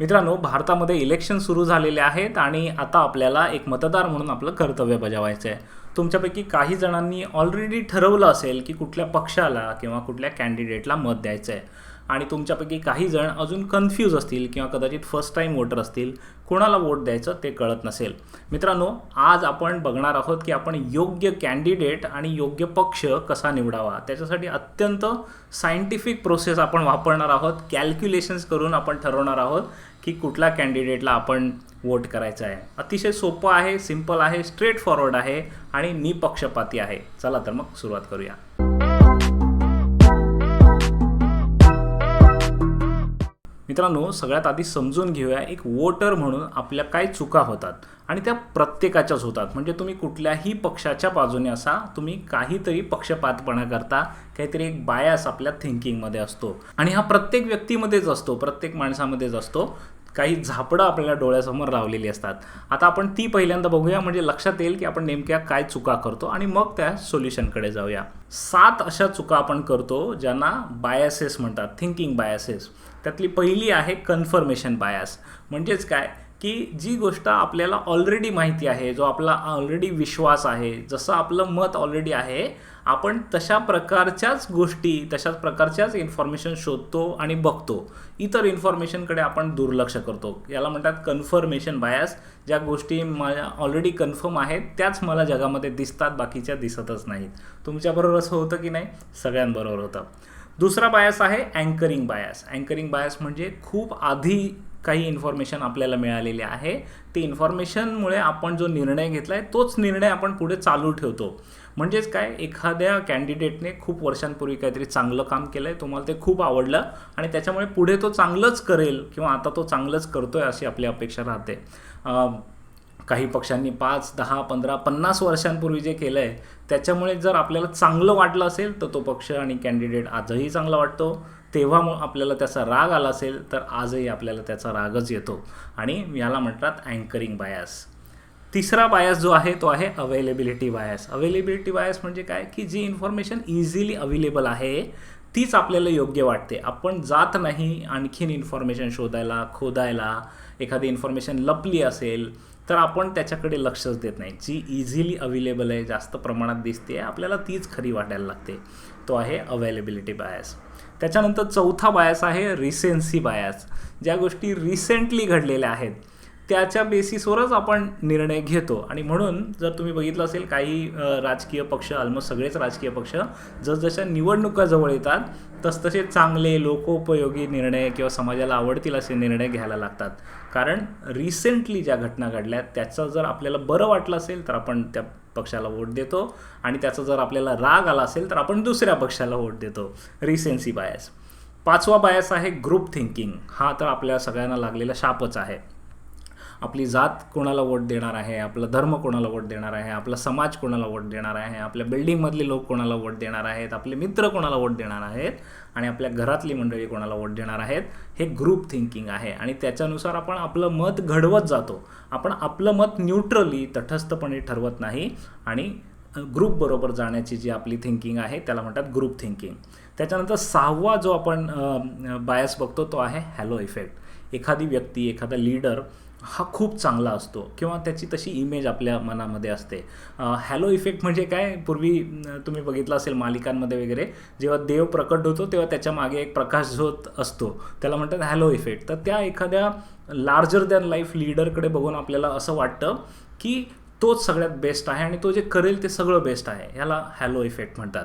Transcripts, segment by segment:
मित्रांनो भारतामध्ये इलेक्शन सुरू झालेले आहेत आणि आता आपल्याला एक मतदार म्हणून आपलं कर्तव्य बजावायचं आहे तुमच्यापैकी काही जणांनी ऑलरेडी ठरवलं असेल की कुठल्या पक्षाला किंवा कुठल्या कॅन्डिडेटला मत द्यायचं आहे आणि तुमच्यापैकी काही जण अजून कन्फ्यूज असतील किंवा कदाचित फर्स्ट टाईम वोटर असतील कोणाला वोट द्यायचं ते कळत नसेल. मित्रांनो आज आपण बघणार आहोत की आपण योग्य कॅन्डिडेट आणि योग्य पक्ष कसा निवडावा. त्याच्यासाठी अत्यंत सायंटिफिक प्रोसेस आपण वापरणार आहोत. कॅल्क्युलेशन्स करून आपण ठरवणार आहोत की कुठल्या कॅन्डिडेटला आपण वोट करायचं आहे. अतिशय सोपं आहे सिंपल आहे स्ट्रेट फॉरवर्ड आहे आणि निपक्षपाती आहे. चला तर मग सुरुवात करूया. मित्रांनो सगळ्यात आधी समजून घेऊया एक वोटर म्हणून आपल्या काय चुका होतात आणि त्या प्रत्येकाच्याच होतात. म्हणजे तुम्ही कुठल्याही पक्षाच्या बाजूने असा तुम्ही काहीतरी पक्षपातपणा करता काहीतरी एक बायास आपल्या थिंकिंगमध्ये असतो. आणि हा प्रत्येक व्यक्तीमध्येच असतो प्रत्येक माणसामध्येच असतो. काही झापडं आपल्याला डोळ्यासमोर लावलेली असतात. आता आपण ती पहिल्यांदा बघूया म्हणजे लक्षात येईल की आपण नेमक्या काय चुका करतो आणि मग त्या सोल्युशनकडे जाऊया. सात अशा चुका आपण करतो ज्यांना बायसेस म्हणतात थिंकिंग बायसेस त्यातली पहिली आहे कन्फर्मेशन बायास म्हणजेच काय? की जी गोष्ट आपल्याला ऑलरेडी माहिती आहे जो आपला ऑलरेडी विश्वास आहे जसं आपलं मत ऑलरेडी आहे आपण तशा प्रकारच्याच गोष्टी तशाच प्रकारच्याच इन्फॉर्मेशन शोधतो आणि बघतो. इतर इन्फॉर्मेशनकडे आपण दुर्लक्ष करतो. याला म्हणतात कन्फर्मेशन बायास ज्या गोष्टी माझ्या ऑलरेडी कन्फर्म आहेत त्याच मला जगामध्ये दिसतात बाकीच्या दिसतच नाहीत. तुमच्याबरोबर असं होतं की नाही? सगळ्यांबरोबर होतं. दुसरा बायस आहे अँकरिंग बायस अँकरिंग बायस म्हणजे खूप आधी काही इन्फॉर्मेशन आपल्याला मिळालेली आहे. ते इन्फॉर्मेशनमुळे आपण जो निर्णय घेतला आहे तोच निर्णय आपण पुढे चालू ठेवतो. म्हणजेच काय? एखाद्या कॅन्डिडेटने खूप वर्षांपूर्वी काहीतरी चांगलं काम केलं आहे तुम्हाला ते खूप आवडलं आणि त्याच्यामुळे पुढे तो चांगलंच करेल किंवा आता तो चांगलंच करतो आहे अशी आपली अपेक्षा राहते. काही पक्षांनी पाच दहा पंधरा पन्नास वर्षांपूर्वी जे केलं आहे त्याच्यामुळे जर आपल्याला चांगलं वाटलं असेल तर तो पक्ष आणि कॅन्डिडेट आजही चांगला वाटतो. तेव्हा मग आपल्याला त्याचा राग आला असेल तर आजही आपल्याला त्याचा रागच येतो. आणि याला म्हणतात अँकरिंग बायास तिसरा बायस जो आहे तो आहे अवेलेबिलिटी बायस अवेलेबिलिटी बायस म्हणजे काय? की जी इन्फॉर्मेशन इझिली अवेलेबल आहे तीच आपल्याला योग्य वाटते. आपण जात नाही आणखीन इन्फॉर्मेशन शोधायला खोदायला. एखादी इन्फॉर्मेशन लपली असेल तर आपण त्याच्याकडे लक्षच देत नाही. जी इझिली अवेलेबल आहे जास्त प्रमाणात दिसते आपल्याला तीच खरी वाटायला लागते. तो आहे अवेलेबिलिटी बायस त्याच्यानंतर चौथा बायस आहे रिसेन्सी बायस ज्या गोष्टी रिसेंटली घडलेल्या आहेत त्याच्या बेसिसवरच आपण निर्णय घेतो. आणि म्हणून जर तुम्ही बघितलं असेल काही राजकीय पक्ष ऑलमोस्ट सगळेच राजकीय पक्ष जसजशा निवडणुका जवळ येतात तसतसे चांगले लोकोपयोगी निर्णय किंवा समाजाला आवडतील असे निर्णय घ्यायला लागतात. कारण रिसेंटली ज्या घटना घडल्या त्याचं जर आपल्याला बरं वाटलं असेल तर आपण त्या पक्षाला वोट देतो. आणि त्याचा जर आपल्याला राग आला असेल तर आपण दुसऱ्या पक्षाला वोट देतो. रिसेन्सी बायस पाचवा बायस आहे ग्रुप थिंकिंग हा तर आपल्या सगळ्यांना लागलेला शापच आहे. आपली जात कोणाला वोट देणार आहे आपला धर्म कोणाला वोट देणार आहे आपला समाज कोणाला वोट देणार आहे आपल्या बिल्डिंगमधले लोक कोणाला वोट देणार आहेत आपले मित्र कोणाला वोट देणार आहेत आणि आपल्या घरातली मंडळी कोणाला वोट देणार आहेत हे ग्रुप थिंकिंग आहे. आणि त्याच्यानुसार आपण आपलं मत घडवत जातो. आपण आपलं मत न्यूट्रली तटस्थपणे ठरवत नाही आणि ग्रुपबरोबर जाण्याची जी आपली थिंकिंग आहे त्याला म्हणतात ग्रुप थिंकिंग त्याच्यानंतर सहावा जो आपण बायस बघतो तो आहे हॅलो इफेक्ट एखादी व्यक्ती एखादा लीडर हा खूप चांगला असतो किंवा त्याची तशी इमेज आपल्या मनामध्ये असते. हॅलो इफेक्ट म्हणजे काय? पूर्वी तुम्ही बघितलं असेल मालिकांमध्ये वगैरे जेव्हा देव प्रकट होतो तेव्हा त्याच्यामागे एक प्रकाश झोत असतो त्याला म्हणतात हॅलो इफेक्ट तर त्या एखाद्या लार्जर दॅन लाईफ लीडरकडे बघून आपल्याला असं वाटतं की तोच सगळ्यात बेस्ट आहे आणि तो जे करेल ते सगळं बेस्ट आहे. ह्याला हॅलो इफेक्ट म्हणतात.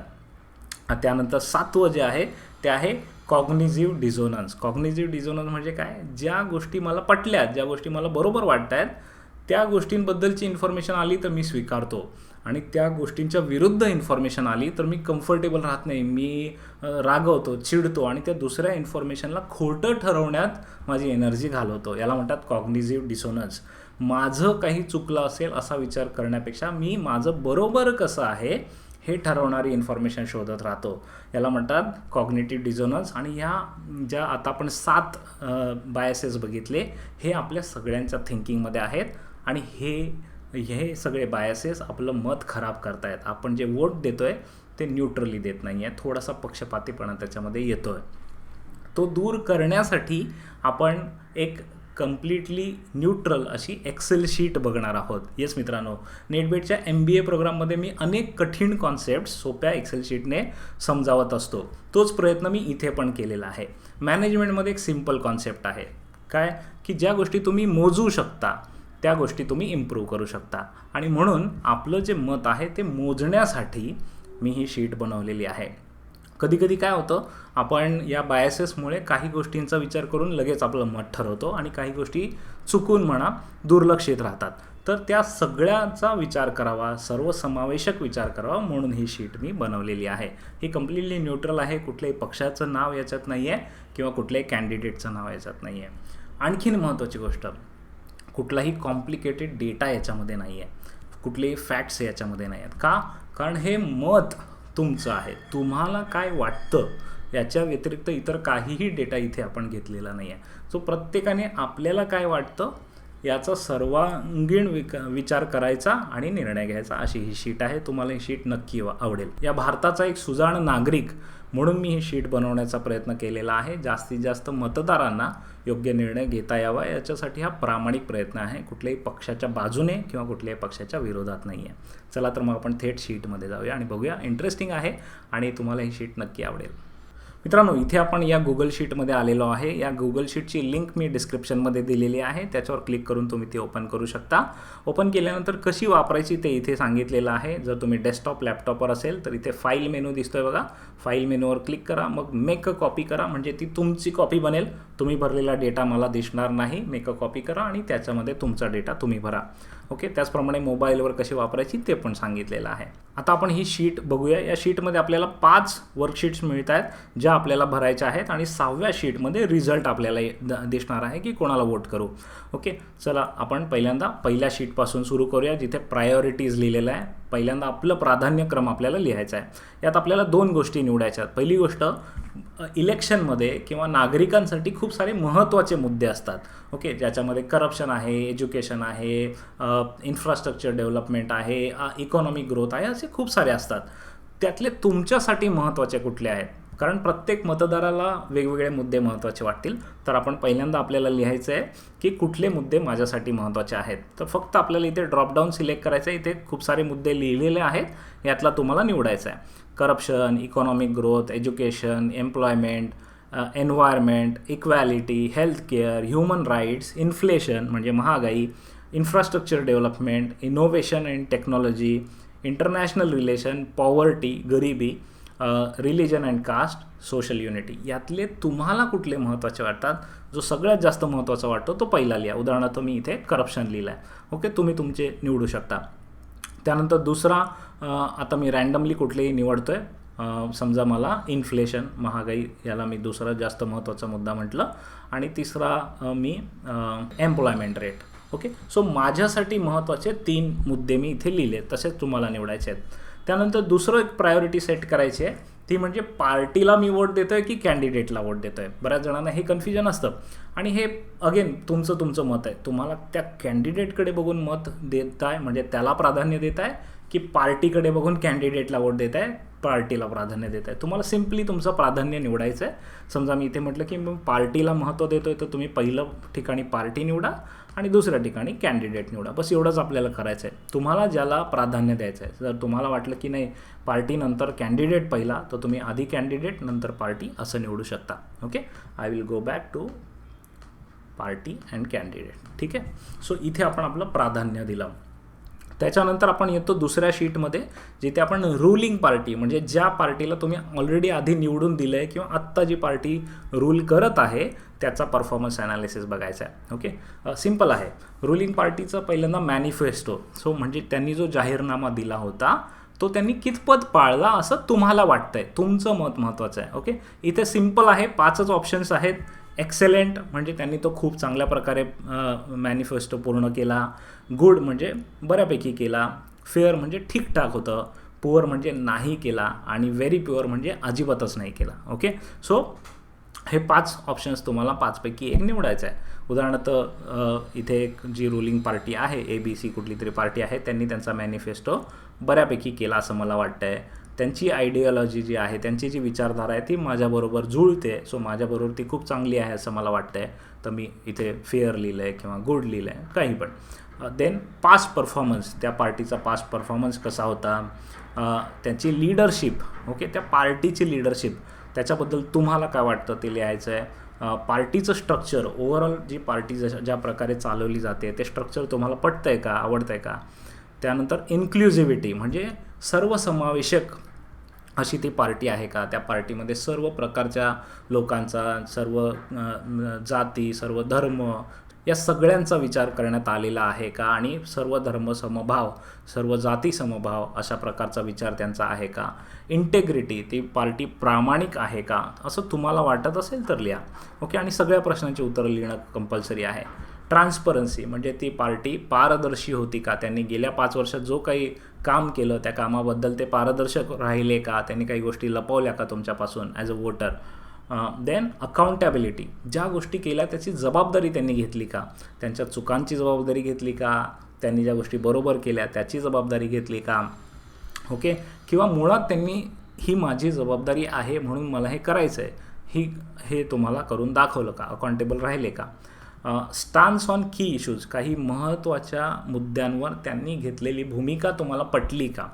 त्यानंतर सातवं जे आहे ते आहे कॉग्निझिव्ह डिझोनन्स. कॉग्निझिव्ह डिझोनन्स म्हणजे काय? ज्या गोष्टी मला पटल्यात ज्या गोष्टी मला बरोबर वाटत आहेत त्या गोष्टींबद्दलची इन्फॉर्मेशन आली तर मी स्वीकारतो. आणि त्या गोष्टींच्या विरुद्ध इन्फॉर्मेशन आली तर मी कम्फर्टेबल राहत नाही. मी रागवतो चिडतो आणि त्या दुसऱ्या इन्फॉर्मेशनला खोटं ठरवण्यात माझी एनर्जी घालवतो. याला म्हणतात कॉग्निझिव्ह डिसोनन्स माझं काही चुकलं असेल असा विचार करण्यापेक्षा मी माझं बरोबर कसं आहे हे ठरवणारी इन्फॉर्मेशन शोधत राहतो. याला म्हणतात कॉग्नेटिव्ह डिझोनन्स आणि ह्या ज्या आता आपण सात बायसेस बघितले हे आपल्या सगळ्यांच्या थिंकिंगमध्ये आहेत आणि हे हे सगळे बायसेस आपलं मत खराब करतायत. आपण जे वोट देतो आहे ते न्यूट्रली देत नाही आहे थोडासा पक्षपातीपणा त्याच्यामध्ये येतो आहे तो दूर करण्यासाठी आपण एक कम्प्लिटली न्यूट्रल अशी एक्सेल शीट बघणार आहोत. येस मित्रांनो नेटबेटच्या एम बी ए प्रोग्राममध्ये मी अनेक कठीण कॉन्सेप्ट सोप्या एक्सेल शीटने समजावत असतो. तोच प्रयत्न मी इथे पण केलेला आहे. मॅनेजमेंटमध्ये एक सिंपल कॉन्सेप्ट आहे. काय? की ज्या गोष्टी तुम्ही मोजू शकता त्या गोष्टी तुम्ही इम्प्रूव्ह करू शकता. आणि म्हणून आपलं जे मत आहे ते मोजण्यासाठी मी ही शीट बनवलेली आहे. कधीकधी काय होतं आपण या बायसेसमुळे काही गोष्टींचा विचार करून लगेच आपलं मत ठरवतो आणि काही गोष्टी चुकून म्हणा दुर्लक्षित राहतात. तर त्या सगळ्याचा विचार करावा सर्वसमावेशक विचार करावा म्हणून ही शीट मी बनवलेली आहे. ही कम्प्लिटली न्यूट्रल आहे कुठल्याही पक्षाचं नाव याच्यात नाही आहे किंवा कुठल्याही कॅन्डिडेटचं नाव याच्यात नाही आहे आणखीन महत्त्वाची गोष्ट कुठलाही कॉम्प्लिकेटेड डेटा याच्यामध्ये नाही आहे कुठलेही फॅक्ट्स याच्यामध्ये नाही आहेत का? कारण हे मत तुमचं आहे. तुम्हाला काय वाटतं? याच्या व्यतिरिक्त इतर काहीही डेटा इथे आपण घेतलेला नाही आहे सो प्रत्येकाने आपल्याला काय वाटतं? याचा सर्वांगीण विक विचार करायचा आणि निर्णय घ्यायचा. अशी ही शीट आहे. तुम्हाला ही शीट नक्की आवडेल. या भारताचा एक सुजाण नागरिक म्हणून मी हे शीट बनवण्याचा प्रयत्न केलेला आहे. जास्तीत जास्त मतदारांना योग्य निर्णय घेता यावा. याच्यासाठी हा प्रामाणिक प्रयत्न आहे. कुठल्याही पक्षाच्या बाजूने किंवा कुठल्याही पक्षाच्या विरोधात नाही आहे चला तर मग आपण थेट शीटमध्ये जाऊया आणि बघूया. इंटरेस्टिंग आहे आणि तुम्हाला ही शीट नक्की आवडेल. मित्रांनो इथे आपण या गुगल शीटमध्ये आलेलो आहे. या गुगल शीटची लिंक मी डिस्क्रिप्शनमध्ये दिलेली आहे. त्याच्यावर क्लिक करून तुम्ही ती ओपन करू शकता. ओपन केल्यानंतर कशी वापरायची ते इथे सांगितलेलं आहे. जर तुम्ही डेस्कटॉप लॅपटॉपवर असेल तर इथे फाईल मेनू दिसतोय बघा. फाईल मेनूवर क्लिक करा. मग मेक अ कॉपी करा. म्हणजे ती तुमची कॉपी बनेल. तुम्ही भरलेला डेटा मला दिसणार नाही. मेक अ कॉपी करा आणि त्याच्यामध्ये तुमचा डेटा तुम्ही भरा. ओके? त्याचप्रमाणे मोबाईलवर कशी वापरायची ते पण सांगितलेलं आहे. आता आपण ही शीट बघूया. या शीटमध्ये आपल्याला पाच वर्कशीट्स मिळत आहेत ज्या आपल्याला भरायच्या आहेत आणि सहाव्या शीटमध्ये रिझल्ट आपल्याला दिसणार आहे की कोणाला वोट करू. ओके? चला आपण पहिल्यांदा पहिल्या शीटपासून सुरू करूया जिथे प्रायोरिटीज लिहिलेलं आहे. पहिल्यांदा आपलं प्राधान्यक्रम आपल्याला लिहायचा आहे. यात आपल्याला दोन गोष्टी निवडायच्या आहेत. पहिली गोष्ट इलेक्शनमध्ये किंवा नागरिकांसाठी खूप सारे महत्त्वाचे मुद्दे असतात. ओके? ज्याच्यामध्ये करप्शन आहे एज्युकेशन आहे इन्फ्रास्ट्रक्चर डेव्हलपमेंट आहे इकॉनॉमिक ग्रोथ आहे असे खूप सारे असतात. त्यातले तुमच्यासाठी महत्त्वाचे कुठले आहेत? कारण प्रत्येक मतदाराला वेगवेगळे मुद्दे महत्त्वाचे वाटतील. तर आपण पहिल्यांदा आपल्याला लिहायचं आहे की कुठले मुद्दे माझ्यासाठी महत्त्वाचे आहेत. तर फक्त आपल्याला इथे ड्रॉपडाऊन सिलेक्ट करायचं आहे. इथे खूप सारे मुद्दे लिहिलेले आहेत. यातला तुम्हाला निवडायचा आहे corruption economic growth education employment environment equality health care human rights inflation म्हणजे महागाई infrastructure development innovation and technology international relation poverty गरिबी religion and caste social unity यातले तुम्हाला कुठले महत्त्वाचे वाटतात? जो सगळ्यात जास्त महत्त्वाचा वाटतो तो पहिला लिहा. उदाहरणार्थ मी इथे करप्शन लिहिलं आहे ओके तुम्ही तुमचे निवडू शकता. त्यानंतर दुसरा आता मी रँडमली कुठलेही निवडतो आहे समजा मला इन्फ्लेशन महागाई याला मी दुसरा जास्त महत्त्वाचा मुद्दा म्हटलं. आणि तिसरा मी एम्प्लॉयमेंट रेट ओके सो माझ्यासाठी महत्त्वाचे तीन मुद्दे मी इथे लिहिले तसेच तुम्हाला निवडायचे आहेत. त्यानंतर दुसरं एक प्रायोरिटी सेट करायची आहे. ती म्हणजे पार्टीला मी वोट देतो आहे की कॅन्डिडेटला वोट देतो आहे बऱ्याच जणांना हे कन्फ्युजन असतं. आणि हे अगेन तुमचं तुमचं मत आहे. तुम्हाला त्या कॅन्डिडेटकडे बघून मत देत आहे म्हणजे त्याला प्राधान्य देत आहे की पार्टीकडे बघून कॅन्डिडेटला वोट देत आहे पार्टीला प्राधान्य देत आहे. तुम्हाला सिम्पली तुमचं प्राधान्य निवडायचं आहे समजा मी इथे म्हटलं की पार्टीला महत्त्व देतो आहे तर तुम्ही पहिलं ठिकाणी पार्टी निवडा आणि दुसऱ्या ठिकाणी कॅन्डिडेट निवडा. बस एवढंच आपल्याला करायचं आहे तुम्हाला ज्याला प्राधान्य द्यायचं आहे जर तुम्हाला वाटलं की नाही पार्टीनंतर कॅन्डिडेट पहिला तर तुम्ही आधी कॅन्डिडेट नंतर पार्टी असं निवडू शकता. Okay? I will go back to party and candidate ठीक आहे? सो इथे आपण आपलं प्राधान्य दिलं. त्याच्यानंतर आपण येतो दुसऱ्या शीटमध्ये जिथे आपण रुलिंग पार्टी म्हणजे ज्या पार्टीला तुम्ही ऑलरेडी आधी निवडून दिलं आहे किंवा आत्ता जी पार्टी रूल करत आहे त्याचा परफॉर्मन्स ॲनालिसिस बघायचा आहे. ओके सिंपल आहे. रुलिंग पार्टीचा पहिल्यांदा मॅनिफेस्टो सो म्हणजे त्यांनी जो जाहीरनामा दिला होता तो त्यांनी कितपत पाळला असं तुम्हाला वाटतंय. तुमचं मत महत्त्वाचं आहे. ओके इथे सिंपल आहे पाचच ऑप्शन्स आहेत. एक्सेलेंट म्हणजे त्यांनी तो खूप चांगल्या प्रकारे मॅनिफेस्टो पूर्ण केला. गुड म्हणजे बऱ्यापैकी केला. फेअर म्हणजे ठीकठाक होतं. पुअर म्हणजे नाही केला आणि व्हेरी प्युअर म्हणजे अजिबातच नाही केला. ओके सो हे पाच ऑप्शन्स तुम्हाला पाचपैकी एक निवडायचं आहे. उदाहरणार्थ इथे एक जी रुलिंग पार्टी आहे ए बी सी कुठली तरी पार्टी आहे त्यांनी त्यांचा मॅनिफेस्टो बऱ्यापैकी केला असं मला वाटतं आहे त्यांची आयडिओलॉजी जी आहे त्यांची जी विचारधारा आहे ती माझ्याबरोबर जुळते. सो माझ्याबरोबर ती खूप चांगली आहे असं मला वाटतं आहे तर मी इथे फेअर लिहिलं आहे किंवा गुड लिहिलं आहे काही पण. देन पास्ट परफॉर्मन्स त्या पार्टीचा पास्ट परफॉर्मन्स कसा होता? त्यांची लीडरशिप ओके त्या पार्टीची लीडरशिप त्याच्याबद्दल तुम्हाला काय वाटतं? ते लिहायचं आहे पार्टीचं स्ट्रक्चर ओव्हरऑल जी पार्टी जशा ज्या प्रकारे चालवली जाते ते स्ट्रक्चर तुम्हाला पटतं आहे का? आवडतं आहे का? त्यानंतर इन्क्लुझिव्हिटी म्हणजे सर्वसमावेशक अशी ती पार्टी आहे का? त्या पार्टीमध्ये सर्व प्रकारच्या लोकांचा सर्व जाती सर्व धर्म या सगळ्यांचा विचार करण्यात आलेला आहे का? आणि सर्व धर्म समभाव सर्व जाती समभाव अशा प्रकारचा विचार त्यांचा आहे का? इंटेग्रिटी ती पार्टी प्रामाणिक आहे का? असं तुम्हाला वाटत असेल तर लिहा. ओके? आणि सगळ्या प्रश्नांची उत्तरं लिहिणं कंपल्सरी आहे. ट्रान्सपरन्सी म्हणजे ती पार्टी पारदर्शी होती का? त्यांनी गेल्या पाच वर्षात जो काही काम केलं त्या कामाबद्दल ते पारदर्शक राहिले का? त्यांनी काही गोष्टी लपवल्या का तुमच्यापासून as a voter then accountability ज्या गोष्टी केल्या त्याची जबाबदारी त्यांनी घेतली का? त्यांच्या चुकांची जबाबदारी घेतली का? त्यांनी ज्या गोष्टी बरोबर केल्या त्याची जबाबदारी घेतली का? ओके? किंवा मुळात त्यांनी ही माझी जबाबदारी आहे म्हणून मला हे करायचं आहे ही हे तुम्हाला करून दाखवलं का? अकाउंटेबल राहिले का? स्टान्स ऑन की इश्यूज काही महत्त्वाच्या मुद्द्यांवर त्यांनी घेतलेली भूमिका तुम्हाला पटली का?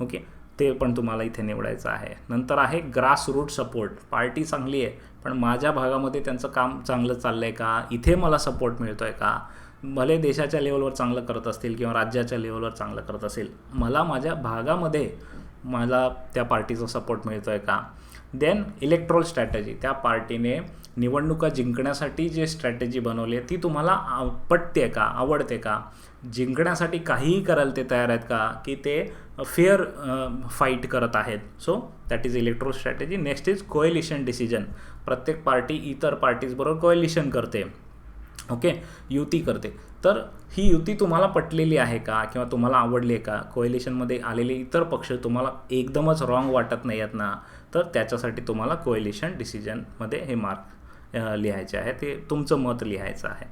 ओके ते पण तुम्हाला इथे निवडायचं आहे. नंतर आहे ग्रास रूट सपोर्ट पार्टी चांगली आहे पण माझ्या भागामध्ये त्यांचं काम चांगलं चाललं आहे का? इथे मला सपोर्ट मिळतो आहे का? भले देशाच्या लेवलवर चांगलं करत असतील किंवा राज्याच्या लेवलवर चांगलं करत असेल मला माझ्या भागामध्ये मला त्या पार्टीचा सपोर्ट मिळतो आहे का? देन इलेक्ट्रोल स्ट्रॅटेजी त्या पार्टीने निवडणुका जिंकण्यासाठी जे स्ट्रॅटेजी बनवली आहे ती तुम्हाला आव- पटते का? आवडते का? जिंकण्यासाठी काहीही करायला ते तयार आहेत का? की ते फेअर फाईट करत आहेत. So that is electro strategy next is coalition decision प्रत्येक पार्टी इतर पार्टीजबरोबर कोएलिशन करते. ओके युती करते. तर ही युती तुम्हाला पटलेली आहे का? किंवा तुम्हाला आवडली आहे का? कोएलिशनमध्ये आलेले इतर पक्ष तुम्हाला एकदमच रॉंग वाटत नाही आहेत ना? तर त्याच्यासाठी तुम्हाला कोएलिशन डिसिजनमध्ये हे मार्क लिहायचे आहे. ते तुमचं मत लिहायचं आहे.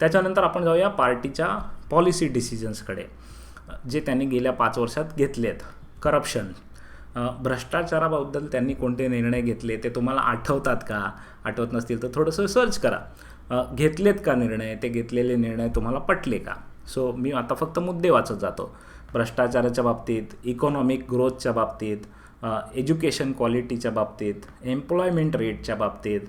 त्याच्यानंतर आपण जाऊया पार्टीच्या पॉलिसी डिसिजन्सकडे जे त्यांनी गेल्या पाच वर्षात घेतलेत. करप्शन भ्रष्टाचाराबद्दल त्यांनी कोणते निर्णय घेतले ते तुम्हाला आठवतात का? आठवत नसतील तर थोडंसं सर्च करा. घेतलेत का निर्णय? ते घेतलेले निर्णय तुम्हाला पटले का? सो मी आता फक्त मुद्दे वाचत जातो. भ्रष्टाचाराच्या बाबतीत इकॉनॉमिक ग्रोथच्या बाबतीत एज्युकेशन क्वालिटीच्या बाबतीत एम्प्लॉयमेंट रेटच्या बाबतीत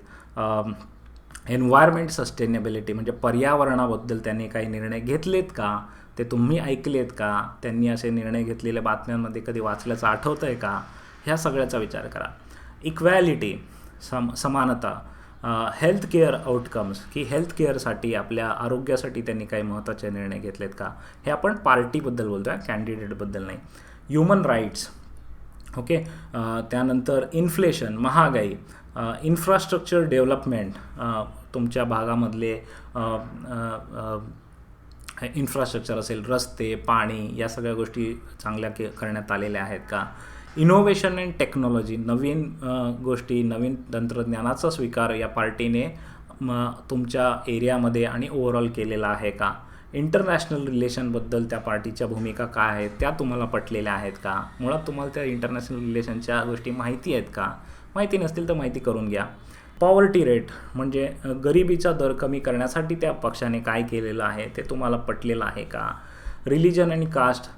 एन्व्हायरमेंट सस्टेनेबिलिटी म्हणजे पर्यावरणाबद्दल त्यांनी काही निर्णय घेतलेत का? ते तुम्ही ऐकलेत का? त्यांनी असे निर्णय घेतलेल्या बातम्यांमध्ये कधी वाचल्याचं आठवतं आहे का? ह्या सगळ्याचा विचार करा. इक्वॅलिटी सम समानता हेल्थ केअर आउटकम्स की हेल्थ केअरसाठी आपल्या आरोग्यासाठी त्यांनी काही महत्त्वाचे निर्णय घेतलेत का? हे आपण पार्टीबद्दल बोलतो आहे कॅन्डिडेटबद्दल नाही. Human rights okay? त्यानंतर इन्फ्लेशन महागाई इन्फ्रास्ट्रक्चर डेव्हलपमेंट तुमच्या भागामधले इन्फ्रास्ट्रक्चर असेल रस्ते पाणी या सगळ्या गोष्टी चांगल्या के करण्यात आलेल्या आहेत का? इनोव्हेशन अँड टेक्नॉलॉजी नवीन गोष्टी नवीन तंत्रज्ञानाचा स्वीकार या पार्टीने म तुमच्या एरियामध्ये आणि ओव्हरऑल केलेला आहे का? इंटरनॅशनल रिलेशनबद्दल त्या पार्टीच्या भूमिका काय आहेत त्या तुम्हाला पटलेल्या आहेत का? मुळात तुम्हाला त्या इंटरनॅशनल रिलेशनच्या गोष्टी माहिती आहेत का? माहिती नसतील तर माहिती करून घ्या. पॉवर्टी रेट म्हणजे गरिबीचा दर कमी करण्यासाठी त्या पक्षाने काय केलेलं आहे ते तुम्हाला पटलेलं आहे का? रिलिजन आणि कास्ट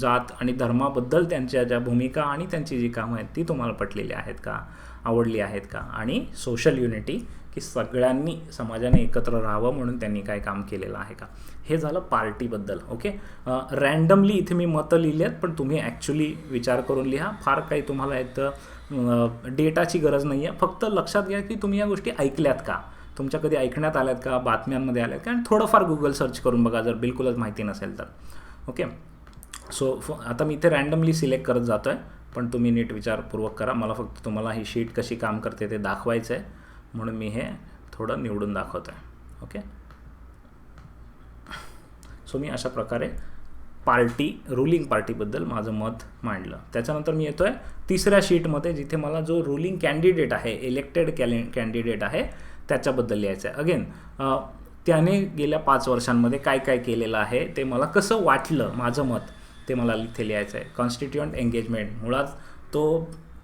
जात आणि धर्माबद्दल त्यांच्या ज्या भूमिका आणि त्यांची जी कामं आहेत ती तुम्हाला पटलेली आहेत का? आवडली आहेत का? आणि सोशल युनिटी की सगळ्यांनी समाजाने एकत्र राहावं म्हणून त्यांनी काय काम केलेलं आहे का? हे झालं पार्टीबद्दल ओके? रँडमली इथे मी मतं लिहिली आहेत पण तुम्ही ॲक्च्युली विचार करून लिहा. फार काही तुम्हाला इथं डेटाची गरज नाही आहे फक्त लक्षात घ्या की तुम्ही या गोष्टी ऐकल्यात का? तुमच्या कधी ऐकण्यात आल्यात का? बातम्यांमध्ये आल्यात का? आणि थोडंफार गुगल सर्च करून बघा जर बिलकुलच माहिती नसेल तर. ओके? सो फ आता मी इथे रँडमली सिलेक्ट करत जातो आहे पण तुम्ही नीट विचारपूर्वक करा. मला फक्त तुम्हाला ही शीट कशी काम करते ते दाखवायचं आहे म्हणून मी हे थोडं निवडून दाखवतो आहे ओके? सो मी अशा प्रकारे पार्टी रुलिंग पार्टीबद्दल माझं मत मांडलं. त्याच्यानंतर मी येतो आहे तिसऱ्या शीटमध्ये जिथे मला जो रुलिंग कॅन्डिडेट आहे इलेक्टेड कॅले कॅन्डिडेट आहे त्याच्याबद्दल लिहायचं आहे अगेन त्याने गेल्या पाच वर्षांमध्ये काय काय केलेलं आहे ते मला कसं वाटलं माझं मत ते मला इथे लिहायचं आहे कॉन्स्टिट्युअंट एंगेजमेंट मुळात तो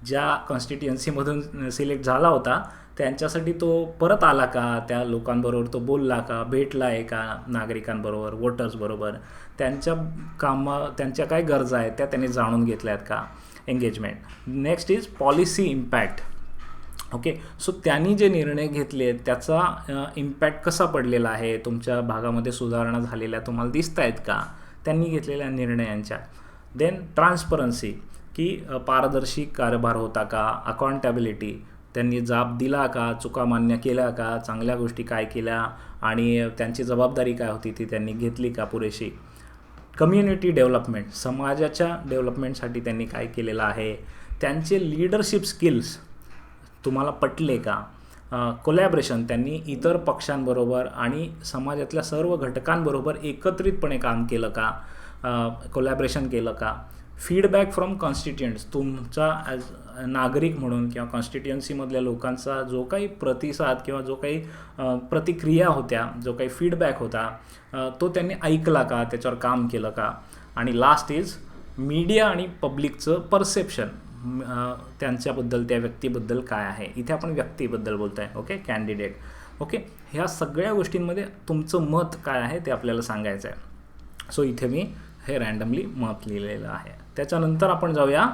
ज्या कॉन्स्टिट्युएन्सीमधून सिलेक्ट झाला होता त्यांच्यासाठी तो परत आला का? त्या लोकांबरोबर तो बोलला का? भेटला आहे का नागरिकांबरोबर वोटर्सबरोबर त्यांच्या कामा त्यांच्या काय गरजा आहेत त्या त्यांनी जाणून घेतल्या आहेत का? Engagement next is policy impact okay so त्यांनी जे निर्णय घेतले आहेत त्याचा इम्पॅक्ट कसा पडलेला आहे? तुमच्या भागामध्ये सुधारणा झालेल्या तुम्हाला दिसत आहेत का? त्यांनी घेतलेल्या निर्णयांच्या. देन ट्रान्सपरन्सी की पारदर्शी कारभार होता का? अकाउंटॅबिलिटी त्यांनी जाब दिला का चुका मान्य केल्या का चांगल्या गोष्टी काय केल्या आणि त्यांची जबाबदारी काय होती ती त्यांनी घेतली का पुरेशी? कम्युनिटी डेव्हलपमेंट समाजाच्या डेव्हलपमेंटसाठी त्यांनी काय केलेलं आहे? त्यांचे लीडरशिप स्किल्स तुम्हाला पटले का? कोलॅबरेशन त्यांनी इतर पक्षांबरोबर आणि समाजातल्या सर्व घटकांबरोबर एकत्रितपणे काम केलं का? कोलॅबरेशन केलं का? फीडबॅक फ्रॉम कॉन्स्टिट्युएंट्स तुमचा ॲज नागरिक म्हणून किंवा कॉन्स्टिट्युएन्सीमधल्या लोकांचा जो काही प्रतिसाद किंवा जो काही प्रतिक्रिया होत्या जो काही फीडबॅक होता तो त्यांनी ऐकला का? त्याच्यावर काम केलं का? आणि लास्ट इज मीडिया आणि पब्लिकचं परसेप्शन त्यांच्याबद्दल त्या व्यक्तीबद्दल काय आहे? इथे आपण व्यक्तीबद्दल बोलत आहे ओके कॅन्डिडेट ओके ह्या सगळ्या गोष्टींमध्ये तुमचं मत काय आहे ते आपल्याला सांगायचं आहे सो इथे मी हे रँडमली मत लिहिलेलं आहे. त्याच्यानंतर आपण जाऊया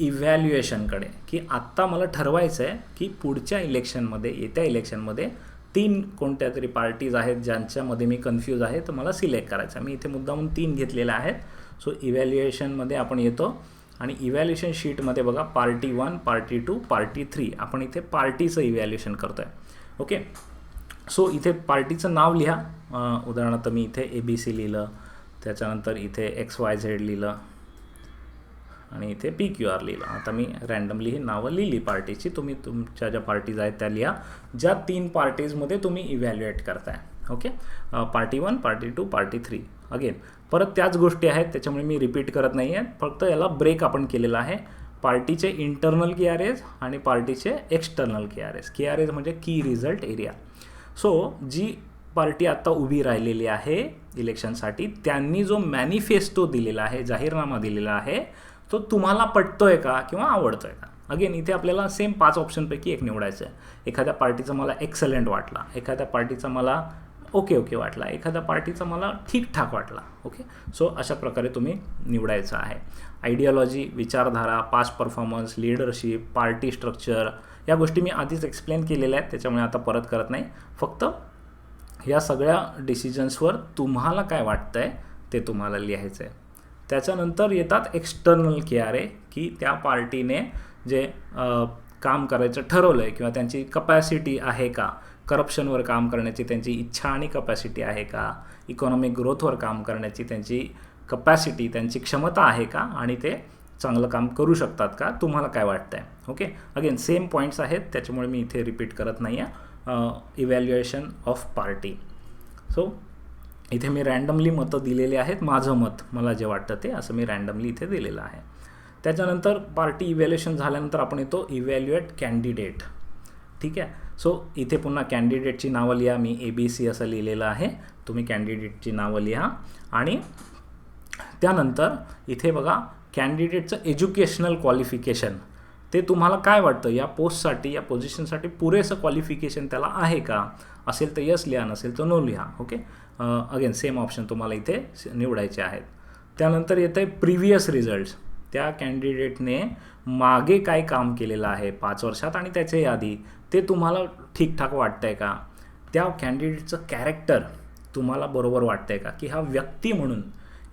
इव्हॅल्युएशनकडे की आत्ता मला ठरवायचं आहे की पुढच्या इलेक्शनमध्ये येत्या इलेक्शनमध्ये तीन कोणत्या तरी पार्टीज आहेत ज्यांच्यामध्ये मी कन्फ्यूज आहे तर मला सिलेक्ट करायचं मी इथे मुद्दामून तीन घेतलेल्या आहेत. सो इव्हॅल्युएशनमध्ये आपण येतो आणि इव्हॅल्युएशन शीटमध्ये बघा party one party two party three आपण इथे पार्टीचं इव्हॅल्युएशन करतो आहे ओके सो इथे पार्टीचं नाव लिहा. उदाहरणार्थ मी इथे ए बी सी लिहिलं. त्याच्यानंतर इथे एक्स वाय झेड लिहिलं. आणि इथे पी क्यू आर लिहिलं. आता मी रँडमली ही नावं लिहिली पार्टीची तुम्ही तुमच्या ज्या पार्टीज आहेत त्या लिहा. ज्या तीन पार्टीजमध्ये तुम्ही इव्हॅल्युएट करताय. Okay party one party two party three again परत त्याच गोष्टी आहेत त्याच्यामुळे मी रिपीट करत नाही आहे फक्त याला ब्रेक आपण केलेला आहे. पार्टीचे इंटरनल के आर एज आणि पार्टीचे external K R S K R As म्हणजे की रिझल्ट एरिया सो जी पार्टी आत्ता उभी राहिलेली आहे इलेक्शनसाठी त्यांनी जो मॅनिफेस्टो दिलेला आहे जाहीरनामा दिलेला आहे तो तुम्हाला पटतोय का किंवा आवडतोय का? अगेन इथे आपल्याला सेम पाच ऑप्शनपैकी एक निवडायचं आहे एखाद्या पार्टीचा मला एक्सलंट वाटला. एखाद्या पार्टीचा मला ओके ओके वाटला. एखाद्या पार्टीचा मला ठीकठाक वाटला. ओके सो अशा प्रकारे तुम्ही निवडायचं आहे. आयडियॉलॉजी विचारधारा past performance leadership party structure या गोष्टी मी आधीच एक्सप्लेन केलेल्या आहेत. त्याच्यामुळे आता परत करत नाही. फक्त या सगळ्या डिसिजन्सवर तुम्हाला काय वाटतं आहे ते तुम्हाला लिहायचं आहे त्याच्यानंतर येतात एक्सटर्नल के आर ए की त्या पार्टीने जे काम करायचं ठरवलं आहे किंवा त्यांची कपॅसिटी आहे का? करप्शनवर काम करण्याची त्यांची इच्छा आणि कपॅसिटी आहे का? इकॉनॉमिक ग्रोथवर काम करण्याची त्यांची कपॅसिटी त्यांची क्षमता आहे का? आणि ते चांगलं काम करू शकतात का? तुम्हाला काय वाटतं आहे ओके अगेन सेम पॉईंट्स आहेत त्याच्यामुळे मी इथे रिपीट करत नाही आहे इव्हॅल्युएशन ऑफ पार्टी सो इथे मी रँडमली मतं दिलेली आहेत. माझं मत मला जे वाटतं ते असं मी रँडमली इथे दिलेलं आहे. त्याच्यानंतर पार्टी इव्हॅल्युएशन झाल्यानंतर आपण येतो इव्हॅल्युएट कॅन्डिडेट ठीक आहे? सो इथे पुन्हा कॅन्डिडेटची नावं लिहा. मी ए बी सी असं लिहिलेलं आहे. तुम्ही कॅन्डिडेटची नावं लिहा. आणि त्यानंतर इथे बघा कॅन्डिडेटचं एज्युकेशनल क्वालिफिकेशन ते तुम्हाला काय वाटतं? या पोस्टसाठी या पोझिशनसाठी पुरेसं क्वालिफिकेशन त्याला आहे का? असेल तर यस लिहा नसेल तर नो लिहा. ओके अगेन सेम ऑप्शन तुम्हाला इथे निवडायचे आहेत. त्यानंतर येतं आहे प्रिव्हियस रिझल्ट्स त्या कॅन्डिडेटने मागे काय काम केलेलं आहे पाच वर्षात आणि त्याच्या आधी ते तुम्हाला ठीकठाक वाटतं आहे का? त्या कॅन्डिडेटचं कॅरेक्टर तुम्हाला बरोबर वाटतं आहे का? की हा व्यक्ती म्हणून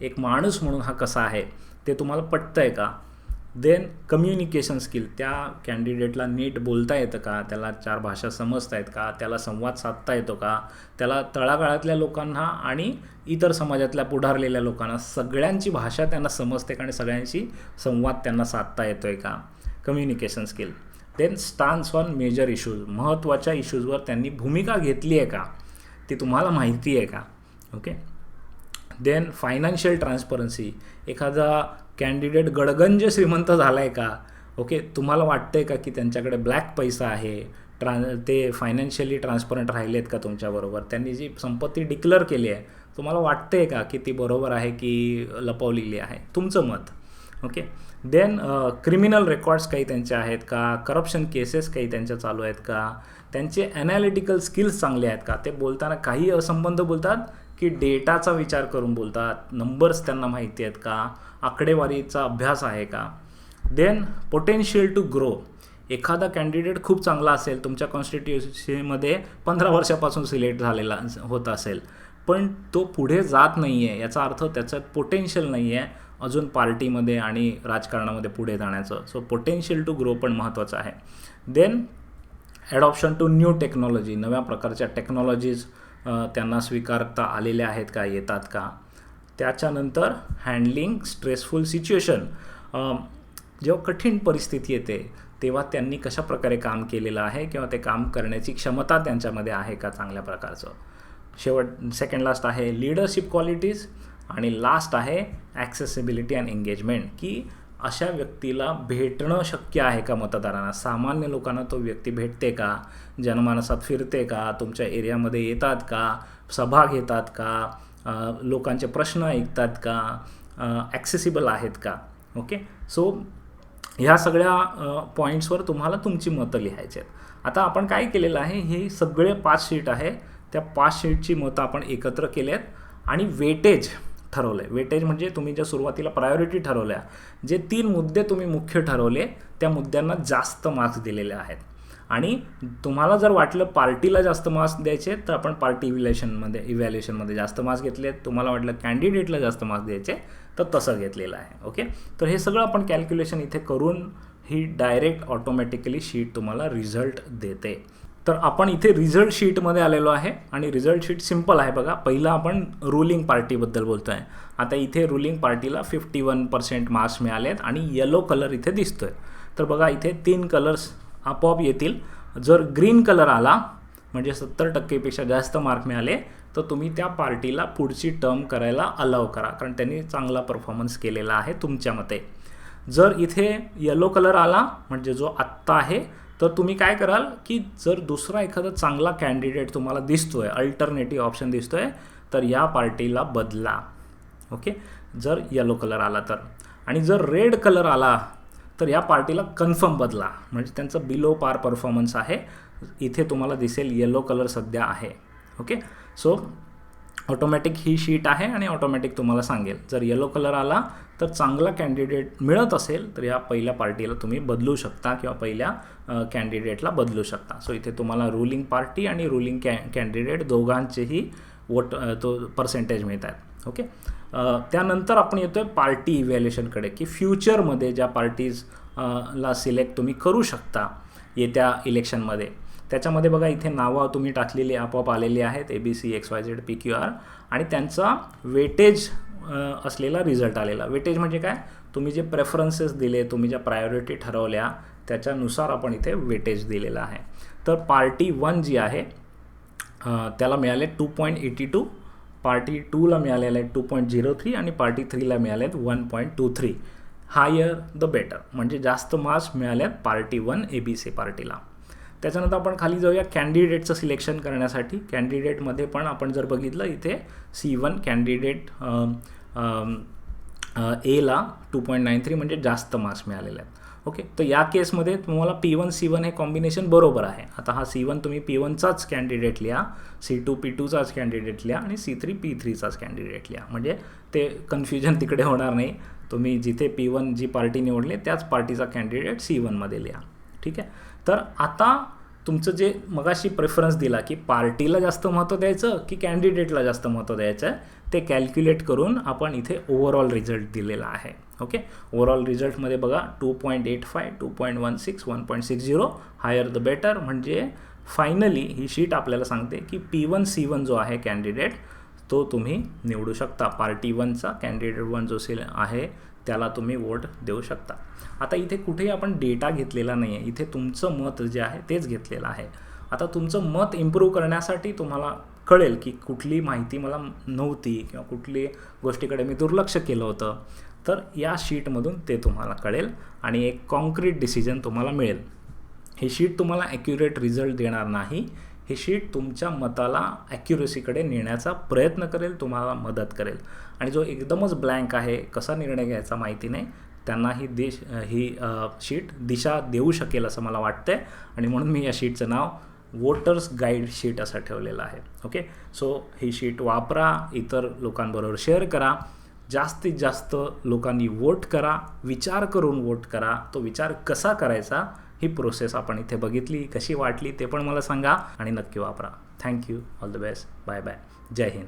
एक माणूस म्हणून हा कसा आहे ते तुम्हाला पटतं आहे का? देन कम्युनिकेशन स्किल त्या कॅन्डिडेटला नीट बोलता येतं का? त्याला चार भाषा समजता आहेत का? त्याला संवाद साधता येतो का? त्याला तळागाळातल्या लोकांना आणि इतर समाजातल्या पुढारलेल्या लोकांना सगळ्यांची भाषा त्यांना समजते का? आणि सगळ्यांशी संवाद त्यांना साधता येतो आहे का? Communication skill then stance on major issues महत्त्वाच्या इश्यूजवर त्यांनी भूमिका घेतली आहे का? ती तुम्हाला माहिती आहे का? ओके देन फायनान्शियल ट्रान्सपरन्सी एखादा कॅन्डिडेट गडगंज श्रीमंत झाला आहे का? ओके तुम्हाला वाटतं आहे का की त्यांच्याकडे ब्लॅक पैसा आहे? ट्रान ते फायनान्शियली ट्रान्सपरंट राहिले आहेत का तुमच्याबरोबर त्यांनी जी संपत्ती डिक्लेअर केली आहे तुम्हाला वाटतं आहे का की ती बरोबर आहे की लपवलेली आहे? तुमचं मत. ओके देन क्रिमिनल रेकॉर्ड्स काही त्यांचे आहेत का? करप्शन केसेस काही त्यांच्या चालू आहेत का? त्यांचे ॲनालिटिकल स्किल्स चांगले आहेत का? ते बोलताना काही असंबंध बोलतात की डेटाचा विचार करून बोलतात. नंबर्स त्यांना माहिती आहेत का? आकडेवारीचा अभ्यास आहे का? देन पोटेन्शियल टू ग्रो एखादा कॅन्डिडेट खूप चांगला असेल तुमच्या कॉन्स्टिट्युन्सीमध्ये पंधरा वर्षापासून सिलेक्ट झालेला होत असेल. पण तो पुढे जात नाही आहे याचा अर्थ त्याचं पोटेन्शियल नाही आहे अजून पार्टीमध्ये आणि राजकारणामध्ये पुढे जाण्याचं. सो पोटेन्शियल टू ग्रो पण महत्त्वाचं आहे. Then adoption to new technology नव्या प्रकारच्या टेक्नॉलॉजीज त्यांना स्वीकारता आलेल्या आहेत का येतात का? त्याच्यानंतर हँडलिंग स्ट्रेसफुल सिच्युएशन जेव्हा कठीण परिस्थिती येते तेव्हा त्यांनी कशा प्रकारे काम केलेलं आहे किंवा ते काम करण्याची क्षमता त्यांच्यामध्ये आहे का चांगल्या प्रकारचं? शेवट सेकंड लास्ट आहे लिडरशिप क्वालिटीज आणि लास्ट आहे ॲक्सेसिबिलिटी अँड एंगेजमेंट की अशा व्यक्तीला भेटणं शक्य आहे का मतदारांना? सामान्य लोकांना तो व्यक्ती भेटते का? जनमानसात फिरते का? तुमच्या एरियामध्ये येतात का? सभा घेतात का? लोकांचे प्रश्न ऐकतात का? ॲक्सेसिबल आहेत का? ओके सो ह्या सगळ्या पॉईंट्सवर तुम्हाला तुमची मतं लिहायची आहेत. आता आपण काय केलेलं आहे? हे सगळे पाच शीट आहे. त्या पाच शीटची मतं आपण एकत्र केली आहेत आणि वेटेज ठरवले वेटेज म्हणजे तुम्ही ज्या सुरुवातीला प्रायोरिटी ठरवल्या जे तीन मुद्दे तुम्ही मुख्य ठरवले त्या मुद्द्यांना जास्त मार्क्स दिलेले आहेत. आणि तुम्हाला जर वाटलं पार्टीला जास्त मार्क्स द्यायचे तर आपण पार्टी इव्हॅल्युएशनमध्ये इव्हॅल्युएशनमध्ये जास्त मार्क्स घेतले. तुम्हाला वाटलं कॅन्डिडेटला जास्त मार्क्स द्यायचे तर तसं घेतलेलं आहे. ओके तर हे सगळं आपण कॅल्क्युलेशन इथे करून ही डायरेक्ट ऑटोमॅटिकली शीट तुम्हाला रिझल्ट देते. तर आपण इथे रिझल्ट शीटमध्ये आलेलो आहे आणि रिझल्ट शीट सिंपल आहे बघा. पहिला आपण रुलिंग पार्टीबद्दल बोलतो आहे आता इथे रुलिंग पार्टीला फिफ्टी वन पर्सेंट मार्क्स मिळाले आहेत आणि येलो कलर इथे दिसतो आहे तर बघा इथे तीन कलर्स आपोआप येतील. जर ग्रीन कलर आला म्हणजे सत्तर टक्केपेक्षा जास्त मार्क मिळाले तर तुम्ही त्या पार्टीला पुढची टर्म करायला अलाव करा. कारण त्यांनी चांगला परफॉर्मन्स केलेला आहे तुमच्या मते. जर इथे येलो कलर आला म्हणजे जो आत्ता आहे तर तुम्ही काय कराल की जर दुसरा एखादा चांगला कॅन्डिडेट तुम्हाला दिसतो आहे अल्टरनेटिव्ह ऑप्शन दिसतो आहे तर या पार्टीला बदला. ओके जर येलो कलर आला तर. आणि जर रेड कलर आला तर या पार्टीला कन्फर्म बदला. म्हणजे त्यांचं बिलो पार परफॉर्मन्स आहे. इथे तुम्हाला दिसेल येलो कलर सध्या आहे. ओके सो ऑटोमॅटिक ही शीट आहे आणि ऑटोमॅटिक तुम्हाला सांगेल. जर येलो कलर आला तर चांगला कॅन्डिडेट मिळत असेल तर या पहिल्या पार्टीला तुम्ही बदलू शकता किंवा पहिल्या कॅन्डिडेटला बदलू शकता. सो इथे तुम्हाला रुलिंग पार्टी आणि रुलिंग कॅ कॅन्डिडेट दोघांचेही वोट तो पर्सेंटेज मिळत आहेत. ओके त्यानंतर आपण येतो आहे पार्टी इव्हॅल्युएशनकडे की फ्युचरमध्ये ज्या पार्टीज ला सिलेक्ट तुम्ही करू शकता येत्या इलेक्शनमध्ये त्याच्यामध्ये बघा इथे नावं तुम्ही टाकलेली आपोआप आलेली आहेत A B C X Y Z P Q R आणि त्यांचा वेटेज असलेला रिझल्ट आलेला. वेटेज म्हणजे काय? तुम्ही जे प्रेफरन्सेस दिले तुम्ही ज्या प्रायोरिटी ठरवल्या त्याच्यानुसार आपण इथे वेटेज दिलेलं आहे. तर पार्टी वन जी आहे त्याला मिळाले two point eighty two party टूला मिळालेलं आहे टू पॉईंट झिरो थ्री आणि पार्टी थ्रीला मिळाले आहेत one point two three higher the better म्हणजे जास्त मार्क्स मिळाले आहेत party one A B C पार्टीला त्याच्यानंतर आपण खाली जाऊया कॅन्डिडेटचं सिलेक्शन करण्यासाठी. कॅन्डिडेटमध्ये पण आपण जर बघितलं इथे सी वन कॅन्डिडेट एला टू पॉईंट नाईन थ्री म्हणजे जास्त मार्क्स मिळालेले आहेत. ओके? तर या केसमध्ये तुम्हाला पी वन सी वन हे कॉम्बिनेशन बरोबर आहे. आता हा सी वन तुम्ही पी वनचाच कॅन्डिडेट लिहा सी टू पी टूचाच कॅन्डिडेट लिहा आणि सी थ्री पी थ्रीचाच कॅन्डिडेट लिहा. म्हणजे ते कन्फ्युजन तिकडे होणार नाही. तुम्ही जिथे पी वन जी पार्टी निवडली त्याच पार्टीचा कॅन्डिडेट सी वनमध्ये लिहा. ठीक आहे? तर आता तुमचं जे मगाशी प्रेफरन्स दिला की पार्टीला जास्त महत्त्व द्यायचं की कॅन्डिडेटला जास्त महत्त्व द्यायचं आहे ते कॅल्क्युलेट करून आपण इथे ओव्हरऑल रिझल्ट दिलेला आहे. ओके ओव्हरऑल रिझल्टमध्ये बघा two point eight five two point one six one point six zero higher the better म्हणजे फायनली ही शीट आपल्याला सांगते की पी वन सी वन जो आहे कॅन्डिडेट तो तुम्ही निवडू शकता. पार्टी वनचा कॅन्डिडेट वन जो सेल आहे त्याला तुम्ही वोट देऊ शकता. आता इथे कुठेही आपण डेटा घेतलेला नाही आहे इथे तुमचं मत जे आहे तेच घेतलेलं आहे. आता तुमचं मत इम्प्रूव्ह करण्यासाठी तुम्हाला कळेल की कुठली माहिती मला नव्हती किंवा कुठली गोष्टीकडे मी दुर्लक्ष केलं होतं. तर या शीटमधून ते तुम्हाला कळेल आणि एक कॉन्क्रीट डिसिजन तुम्हाला मिळेल. ही शीट तुम्हाला ॲक्युरेट रिझल्ट देणार नाही. ही शीट तुमच्या मताला ॲक्युरेसीकडे नेण्याचा प्रयत्न करेल तुम्हाला मदत करेल. आणि जो एकदमच ब्लँक आहे कसा निर्णय घ्यायचा माहिती नाही त्यांना ही देश ही शीट दिशा देऊ शकेल असं मला वाटतंय. आणि म्हणून मी या शीटचं नाव वोटर्स गाईड शीट असं ठेवलेलं आहे. ओके? सो ही शीट वापरा इतर लोकांबरोबर शेअर करा. जास्तीत जास्त लोकांनी वोट करा. विचार करून वोट करा. तो विचार कसा करायचा? ही प्रोसेस आपण इथे बघितली कशी वाटली ते पण मला सांगा आणि नक्की वापरा. Thank you all the best bye bye Jai Hind